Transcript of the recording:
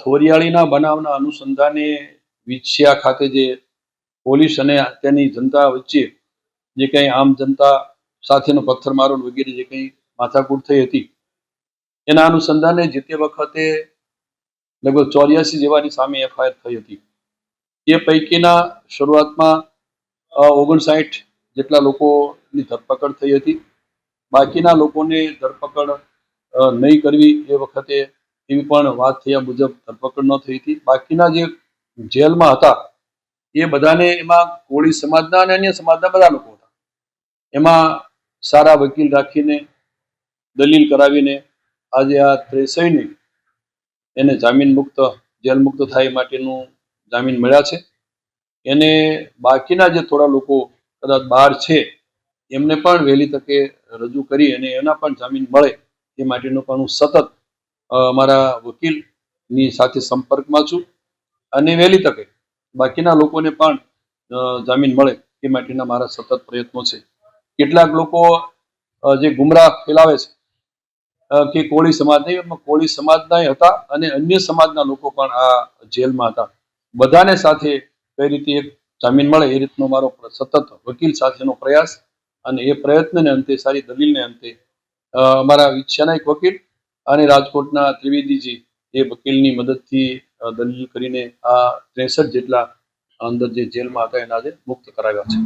થોરિયાળીના બનાવના અનુસંધાને વિછિયા ખાતે જે પોલીસ અને તેની જનતા વચ્ચે જે કંઈ આમ જનતા સાથેનો પથ્થરમારો વગેરે જે કંઈ માથાકૂટ થઈ હતી, એના અનુસંધાને જે તે વખતે લગભગ ચોર્યાસી જેવાની સામે એફઆઈઆર થઈ હતી. એ પૈકીના શરૂઆતમાં ઓગણસાઠ જેટલા લોકોની ધરપકડ થઈ હતી. બાકીના લોકોને ધરપકડ નહીં કરવી એ વખતે એવી પણ વાત થયા મુજબ ધરપકડ ન થઈ હતી. બાકીના જે જેલમાં હતા, એ બધાને એમાં કોળી સમાજના અને અન્ય સમાજના બધા લોકો હતા. એમાં સારા વકીલ રાખીને, દલીલ કરાવીને, આજે આ ત્રેસઈને એને જામીન મુક્ત, જેલ મુક્ત થાય માટેનું જામીન મળ્યા છે. એને બાકીના જે થોડા લોકો કદાચ બહાર છે, એમને પણ વહેલી તકે રજૂ કરી અને એના પણ જામીન મળે એ માટેનું પણ હું સતત અ, અમારા વકીલની સાથે સંપર્કમાં છું. અને વહેલી તકે બાકીના લોકોને પણ જામીન મળે એ માટેના મારા સતત પ્રયત્નો છે. કેટલાક લોકો જે ગુમરાહ ફેલાવે છે કે કોળી સમાજ નહીં કોળી સમાજના હતા અને અન્ય સમાજના લોકો પણ આ જેલમાં હતા. બધાને સાથે કઈ રીતે એક જામીન મળે એ રીતનો મારો સતત વકીલ સાથેનો પ્રયાસ અને એ પ્રયત્નને અંતે સારી દલીલને અંતે અમારા ઈચ્છાના એક વકીલ અને રાજકોટના ત્રિવેદીજી એ વકીલની મદદથી દલીલ કરીને આ ત્રેસઠ જેટલા અંદર જે જેલમાં હતા એના આજે મુક્ત કરાવ્યા છે.